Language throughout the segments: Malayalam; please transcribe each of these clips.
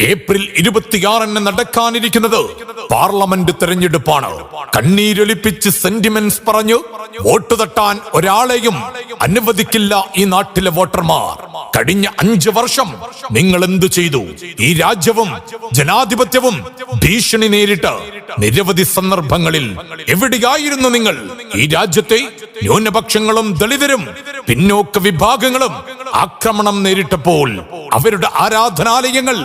ഏപ്രിൽ ഇരുപത്തിയാറിന് നടക്കാനിരിക്കുന്നത് പാർലമെന്റ് തെരഞ്ഞെടുപ്പാണ്. കണ്ണീരൊലിപ്പിച്ച് സെന്റിമെന്റ്സ് പറഞ്ഞു വോട്ട് തട്ടാൻ ഒരാളെയും അനുവദിക്കില്ല ഈ നാട്ടിലെ വോട്ടർമാർ. കഴിഞ്ഞ അഞ്ചു വർഷം നിങ്ങൾ എന്തു ചെയ്തു? ഈ രാജ്യവും ജനാധിപത്യവും ഭീഷണി നേരിട്ട് നിരവധി സന്ദർഭങ്ങളിൽ എവിടെയായിരുന്നു നിങ്ങൾ? ഈ രാജ്യത്തെ ന്യൂനപക്ഷങ്ങളും ദളിതരും പിന്നോക്ക വിഭാഗങ്ങളും ആക്രമണം നേരിട്ടപ്പോൾ അവരുടെ ആരാധനാലയങ്ങൾ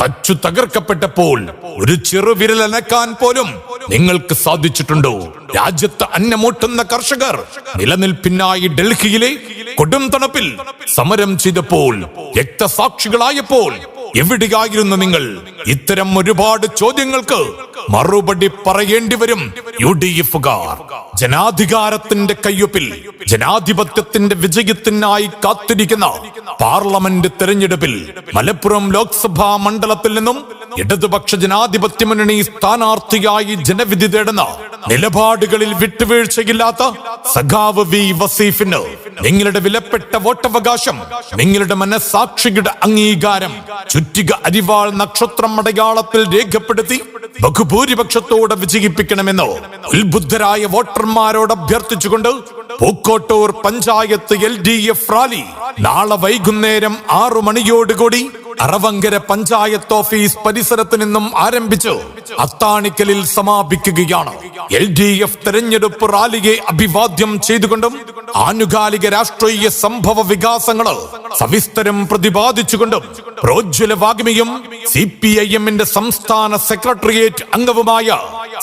തച്ചു തകർക്കപ്പെട്ടപ്പോൾ ഒരു ചെറുവിരൽ അനക്കാൻ പോലും നിങ്ങൾക്ക് സാധിച്ചിട്ടുണ്ടോ? രാജ്യത്ത് അന്നമൂട്ടുന്ന കർഷകർ നിലനിൽപ്പിനായി ഡൽഹിയിലെ കൊടും തണുപ്പിൽ സമരം ചെയ്തപ്പോൾ രക്തസാക്ഷികളായപ്പോൾ എവിടെയായിരുന്നു നിങ്ങൾ? ഇത്തരം ഒരുപാട് ചോദ്യങ്ങൾക്ക് മറുപടി പറയേണ്ടി വരും യു ഡി എഫുകാർ ജനാധികാരത്തിന്റെ കയ്യൊപ്പിൽ ജനാധിപത്യത്തിന്റെ വിജയത്തിനായി കാത്തിരിക്കുന്ന പാർലമെന്റ് തെരഞ്ഞെടുപ്പിൽ മലപ്പുറം ലോക്സഭാ മണ്ഡലത്തിൽ നിന്നും ഇടതുപക്ഷ ജനാധിപത്യ മുന്നണി സ്ഥാനാർത്ഥിയായി ജനവിധി തേടുന്ന നിലപാടുകളിൽ വിട്ടുവീഴ്ചയില്ലാത്ത സഖാവ് വി വസീഫിന് നിങ്ങളുടെ വിലപ്പെട്ട വോട്ടവകാശം നിങ്ങളുടെ മനസാക്ഷിയുടെ അംഗീകാരം ചുറ്റിക അരിവാൾ നക്ഷത്രം അടയാളത്തിൽ രേഖപ്പെടുത്തി ബഹുഭൂരിപക്ഷത്തോടെ വിജയിപ്പിക്കണമെന്ന് ഉത്ബുദ്ധരായ വോട്ടർമാരോട് അഭ്യർത്ഥിച്ചുകൊണ്ട് Pookkottur panchayat L D F rally നാളെ വൈകുന്നേരം ആറു മണിയോടുകൂടി അറവങ്കര പഞ്ചായത്ത് ഓഫീസ് പരിസരത്ത് നിന്നും ആരംഭിച്ച് അത്താണിക്കലിൽ സമാപിക്കുകയാണ്. എൽ ഡി എഫ് തെരഞ്ഞെടുപ്പ് റാലിയെ അഭിവാദ്യം ചെയ്തുകൊണ്ടും ആനുകാലിക രാഷ്ട്രീയ സംഭവ വികാസങ്ങൾ സവിസ്തരം പ്രതിപാദിച്ചുകൊണ്ടും പ്രോജ്വല വാഗ്മിയും സി പി ഐ എമ്മിന്റെ സംസ്ഥാന സെക്രട്ടേറിയറ്റ് അംഗവുമായ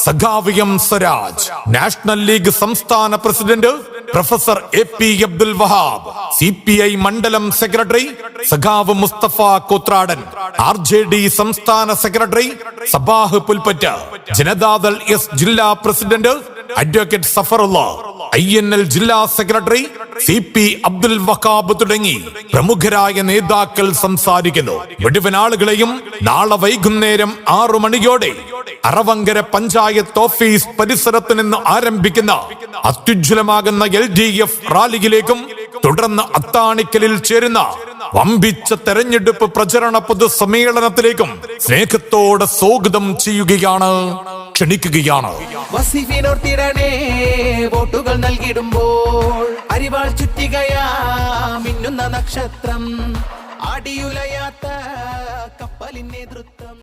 സഖാവ് എം സ്വരാജ്. നാഷണൽ ലീഗ് സംസ്ഥാന president professor A P Abdul Wahab. C P I മണ്ഡലം സെക്രട്ടറി സഖാവ് Musthafa Kothradan. R J D സംസ്ഥാന secretary Sabah പുൽപ്പറ്റ്. Janata Dal S S president advocate Safarulla. I N L ജില്ലാ secretary C P Abdul Wahab തുടങ്ങി. പ്രമുഖരായ നേതാക്കൾ സംസാരിക്കുന്നു. മുഴുവൻ ആളുകളെയും നാളെ വൈകുന്നേരം ആറു മണിയോടെ അറവങ്കര പഞ്ചായത്ത് ഓഫീസ് പരിസരത്ത് നിന്ന് ആരംഭിക്കുന്ന അത്യുജ്വലമാകുന്ന എൽ ഡി എഫ് റാലിയിലേക്കും തുടർന്ന് അത്താണിക്കലിൽ ചേരുന്ന വമ്പിച്ച തെരഞ്ഞെടുപ്പ് പ്രചരണ പൊതുസമ്മേളനത്തിലേക്കും സ്നേഹത്തോടെ സ്വാഗതം ചെയ്യുകയാണ് ക്ഷണിക്കുകയാണ്. വോട്ടുകൾ നൽകിടുമ്പോൾ അരിവാൾ മിന്നുന്ന നക്ഷത്രം അടിയുലയാത്ത കപ്പലിൻ നേതൃത്വം.